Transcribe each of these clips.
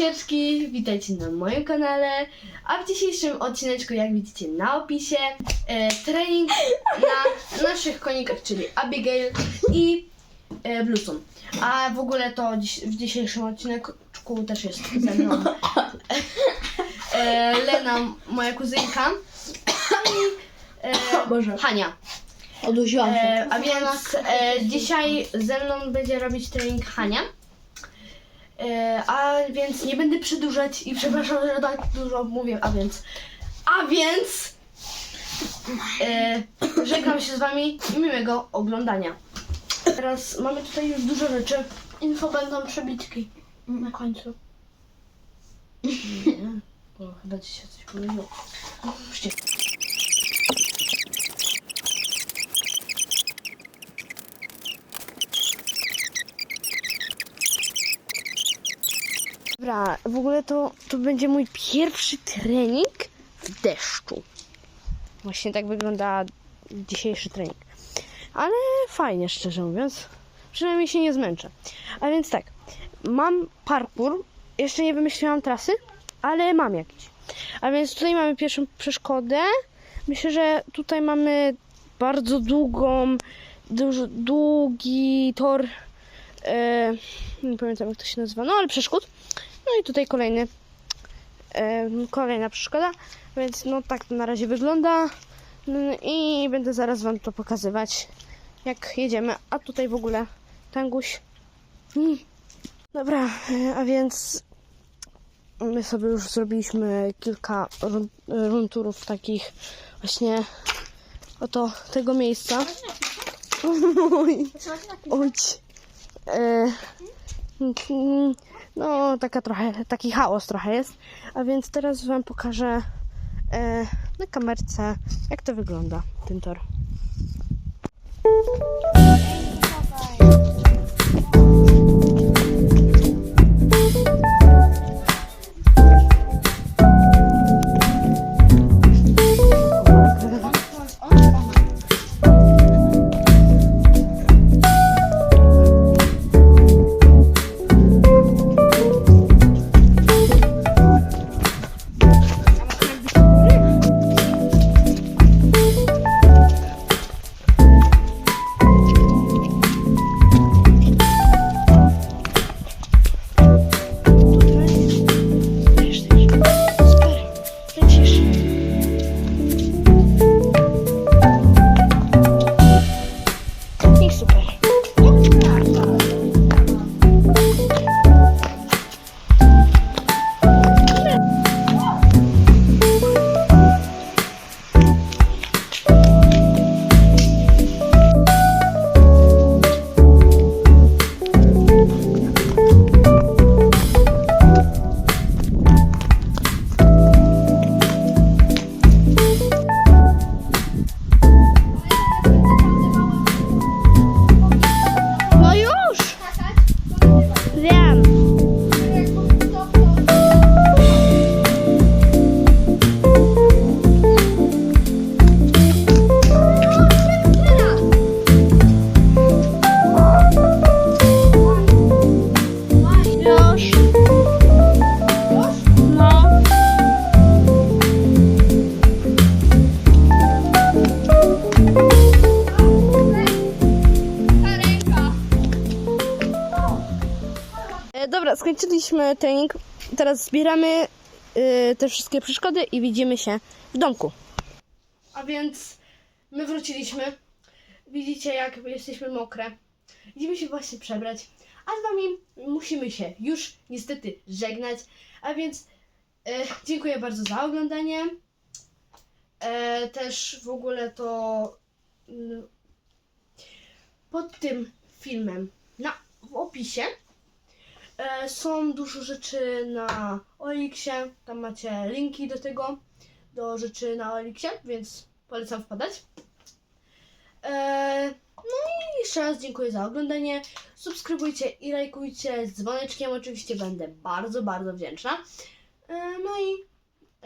Sieczki, witajcie na moim kanale, a w dzisiejszym odcineczku, jak widzicie na opisie, e, trening na naszych konikach, czyli Abigail i e. A w ogóle to dziś, w dzisiejszym odcineczku też jest ze mną e, Lena, moja kuzynka i e. Hania. Oduziłam się. E, a więc e, dzisiaj ze mną będzie robić trening Hania. E, a więc nie będę przedłużać i przepraszam, że tak dużo mówię, a więc. A więc. E, żegnam się z wami i miłego oglądania. Teraz mamy tutaj już dużo rzeczy. Info będą przebitki na końcu. Nie, bo chyba ci się coś pomyliło. Dobra, w ogóle to, to będzie mój pierwszy trening w deszczu. Właśnie tak wygląda dzisiejszy trening. Ale fajnie, szczerze mówiąc. Przynajmniej się nie zmęczę. A więc tak, mam parkour. Jeszcze nie wymyśliłam trasy, ale mam jakiś. A więc tutaj mamy pierwszą przeszkodę. Myślę, że tutaj mamy bardzo długą, dużo, długi tor. E, nie pamiętam jak to się nazywa, no ale przeszkód. No i tutaj kolejny, e, kolejna przeszkoda, więc no tak to na razie wygląda Mm, i będę zaraz Wam to pokazywać, jak jedziemy. A tutaj w ogóle tanguś. Mm. Dobra, e, a więc my sobie już zrobiliśmy kilka run, run turów takich właśnie oto tego miejsca. Oj, oj. E, mm, no, taka trochę, taki chaos trochę jest. A więc teraz Wam pokażę e, na kamerce, jak to wygląda, ten tor. Dobra, skończyliśmy trening. Teraz zbieramy y, te wszystkie przeszkody i widzimy się w domku. A więc my wróciliśmy. Widzicie, jak jesteśmy mokre. Idziemy się właśnie przebrać. A z wami musimy się już niestety żegnać. A więc e, dziękuję bardzo za oglądanie. E, też w ogóle to mm, pod tym filmem na, w opisie E, są dużo rzeczy na Oliksie. Tam macie linki do tego, do rzeczy na Oliksie, więc polecam wpadać. E, no i jeszcze raz dziękuję za oglądanie. Subskrybujcie i lajkujcie z dzwoneczkiem. Oczywiście będę bardzo, bardzo wdzięczna. E, no i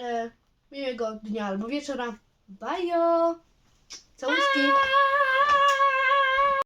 e, miłego dnia albo wieczora. Bajo! Całuski!